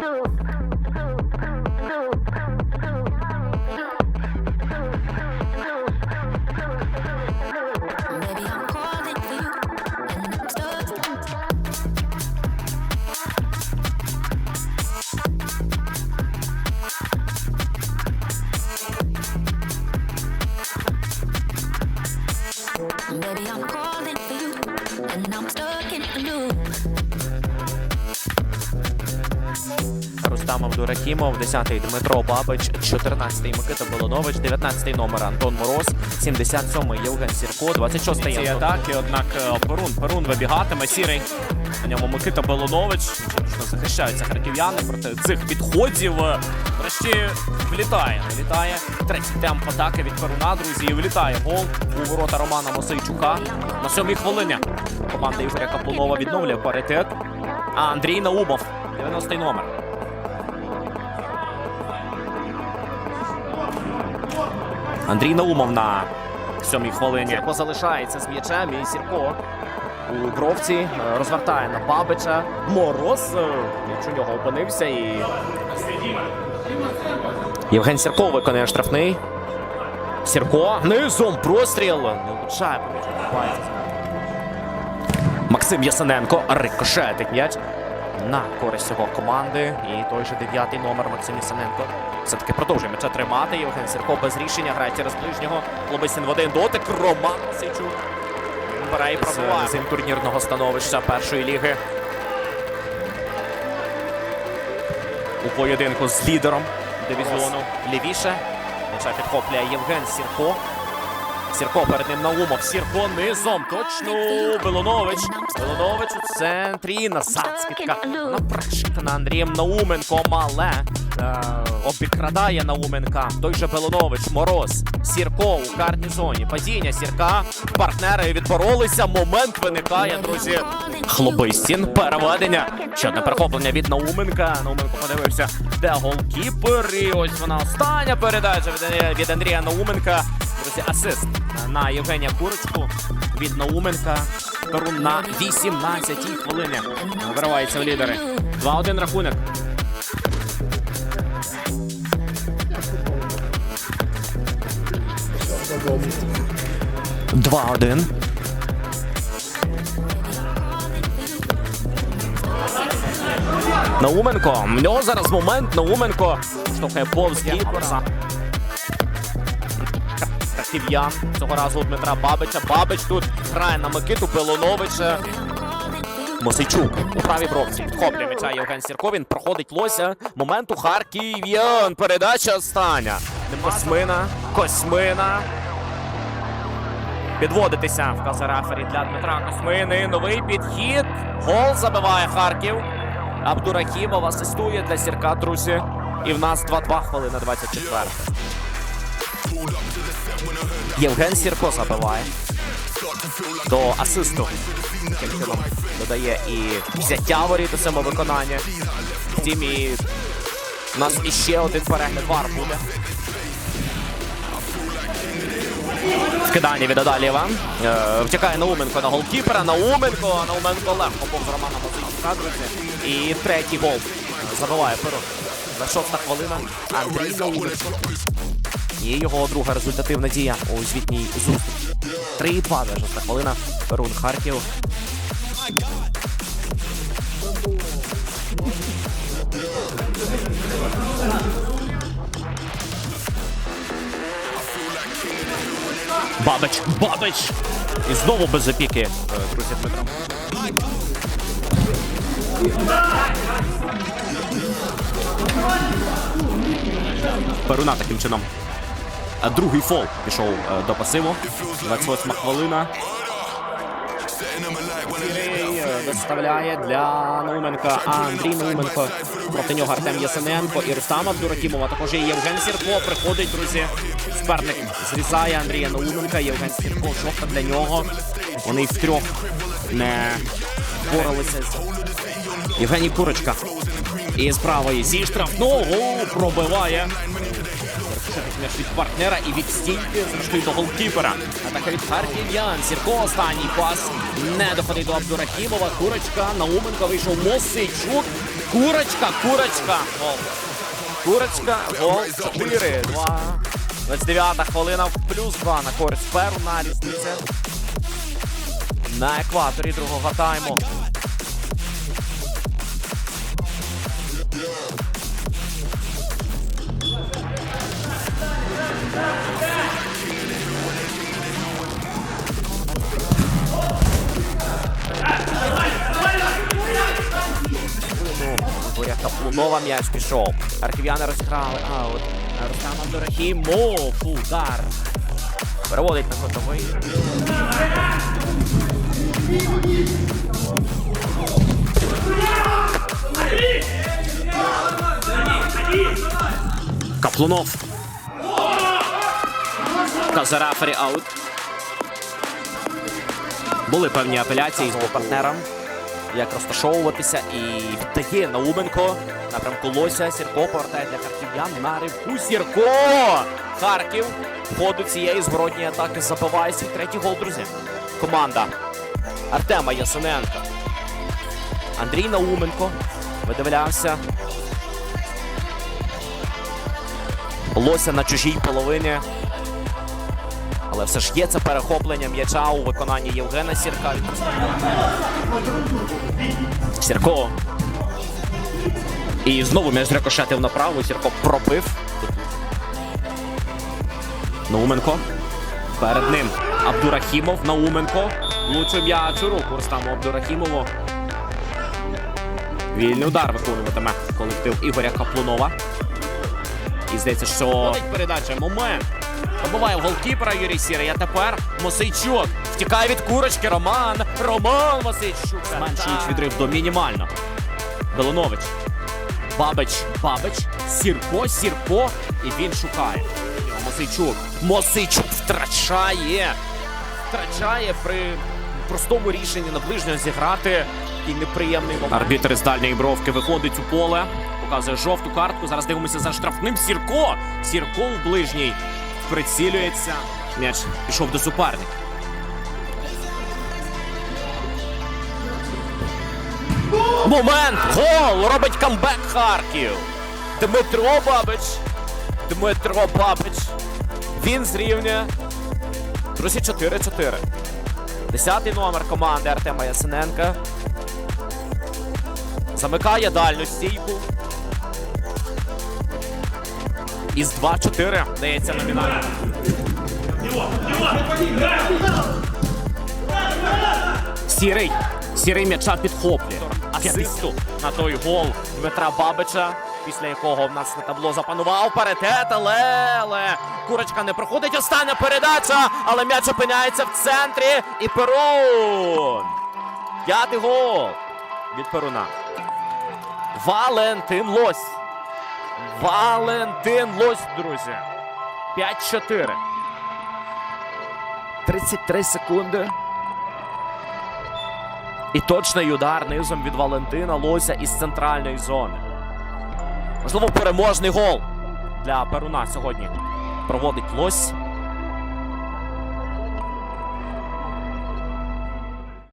do. Рустам Абдурахімов, 10-й Дмитро Бабич, 14-й Микита Болонович, 19-й номер Антон Мороз, 77-й Євген Сірко, 26-й цієї Антон. атаки, однак е, Перун, Перун вибігатиме, сірий. На ньому Микита Белонович. Що захищаються харків'яни проти цих підходів. Е, Врешті влітає. Влітає третій темп атаки від Перуна, друзі. І влітає гол у ворота Романа Мосейчука. На сьомій хвилині команда Ігоря Каплунова відновлює паритет. А Андрій Наумов, 90-й номер. Андрій Наумов на сьомій хвилині. Сірко залишається з м'ячем і Сірко у бровці е, розвертає на Бабича. Мороз е, м'яч у нього опинився і. Євген Сірко виконує штрафний. Сірко низом простріл. Не влучає. Максим Ясененко рикошетить м'яч на користь його команди. І той же дев'ятий номер Максим Ясененко все-таки продовжує м'яча тримати. Євген Сірко без рішення грає через ближнього. Лобисін в один дотик. Роман Мосичук. Бере і пробиває. З турнірного становища першої ліги. У поєдинку з лідером дивізіону лівіше. М'яча підхоплює Євген Сірко. Сірко перед ним Наумов. Сірко низом. Точно. Белонович. Белонович у центрі. Насад скидка. Напрашка на Андрієм Науменко. Мале. Е, обікрадає Науменка. Той же Белонович. Мороз. Сірко у карній зоні. Падіння Сірка. Партнери відборолися. Момент виникає, друзі. Хлобистін. Переведення. Ще одне перехоплення від Науменка. Науменко подивився, де голкіпер. І ось вона остання передача від Андрія Науменка. Друзі, асист на Євгенія Курочку від Науменка. Перун на 18-й хвилині. Виривається в лідери. 2-1 рахунок. Два-один. Науменко. В нього зараз момент. Науменко штовхає повз гіпера. Цього разу у Дмитра Бабича. Бабич тут грає на Микиту Белоновича. Мосейчук у правій бровці. Підхоплює м'яча Євген Сірко. Він проходить лося. Момент у Харків'ян. Передача остання. Космина. Космина. Підводитися вказує рефері для Дмитра Космини. Новий підхід. Гол забиває Харків. Абдурахімов асистує для Сірка, друзі. І в нас 2-2 хвилина 24. Євген Сірко забиває. До асисту. Чином додає і взяття воріт у цьому виконанні. Втім, і у нас іще один перегляд вар буде. Скидання від Адалієва. Е, втікає Науменко на голкіпера. Науменко. Науменко легко повз Романа Мосичука, друзі. І третій гол. Забиває Перун. За шоста хвилина. Андрій Науменко. І його друга результативна дія у звітній зустрічі. 3-2 за шоста хвилина. Перун Харків. Бабич, Бабич! І знову без опіки, е, друзі Дмитро. Перуна таким чином. Другий фол пішов е, до пасиву. 28 хвилина. Е, доставляє для Науменка Андрій Науменко. Проти нього Артем Ясененко і Рустам Абдуракімов, а також і Євген Сірко. Приходить, друзі. Суперник зрізає Андрія Науменка. Євген Сірко. Жовта для нього. Вони втрьох не впоралися з Євгеній Курочка. І з правої зі штрафного пробиває. М'яч від партнера і від стійки зрештою до голкіпера. Атака від харків'ян. Сірко останній пас. Не доходить до Абдурахімова. Курочка. Науменко вийшов Мосичук. Курочка, курочка. Гол. Курочка. Гол 4. 2. 29 хвилина. Плюс 2 на користь Перу на різниці. На екваторі другого тайму. Ну, Боря Каплунова м'яч пішов. Архів'яни розіграли. А от Рустам Абдурахімов. Удар. Переводить на котовий. Каплунов. Казарафері аут. Були певні апеляції з партнером як розташовуватися і віддає Науменко напрямку Лося. Сірко повертає для харків'ян на ривку. Сірко! Харків ходу цієї зворотньої атаки забиває свій третій гол, друзі. Команда Артема Ясиненка. Андрій Науменко видивлявся. Лося на чужій половині. Але все ж є це перехоплення м'яча у виконанні Євгена Сірка. Сірко. І знову м'яч рикошетив направо. Сірко пробив. Науменко. Перед ним Абдурахімов. Науменко. Влучив м'яч у руку Рустаму Абдурахімову. Вільний удар виконуватиме колектив Ігоря Каплунова. І здається, що передача момент. Пробиває голкіпера Юрій Сірий, а тепер Мосейчук. Втікає від курочки Роман. Роман Мосейчук. Зменшують відрив до мінімально. Белонович. Бабич. Бабич. Сірко, Сірко. І він шукає. Мосейчук. Мосейчук втрачає. Втрачає при простому рішенні на ближнього зіграти. І неприємний момент. Арбітр з дальньої бровки виходить у поле. Показує жовту картку. Зараз дивимося за штрафним. Сірко. Сірко в ближній. Прицілюється. М'яч пішов до суперника. Момент! Гол! Робить камбек Харків. Дмитро Бабич. Дмитро Бабич. Він зрівнює. Друзі, 4-4. Десятий номер команди Артема Ясиненка. Замикає дальню стійку. Із 2-4 дається номінально. Сірий. Сірий м'яча підхоплює. Асисту на той гол Дмитра Бабича, після якого в нас на табло запанував паритет, але, але курочка не проходить. Остання передача, але м'яч опиняється в центрі. І Перун. П'ятий гол від Перуна. Валентин Лось. Валентин Лось, друзі. 5-4. 33 секунди. І точний удар низом від Валентина Лося із центральної зони. Можливо, переможний гол для Перуна сьогодні проводить Лось.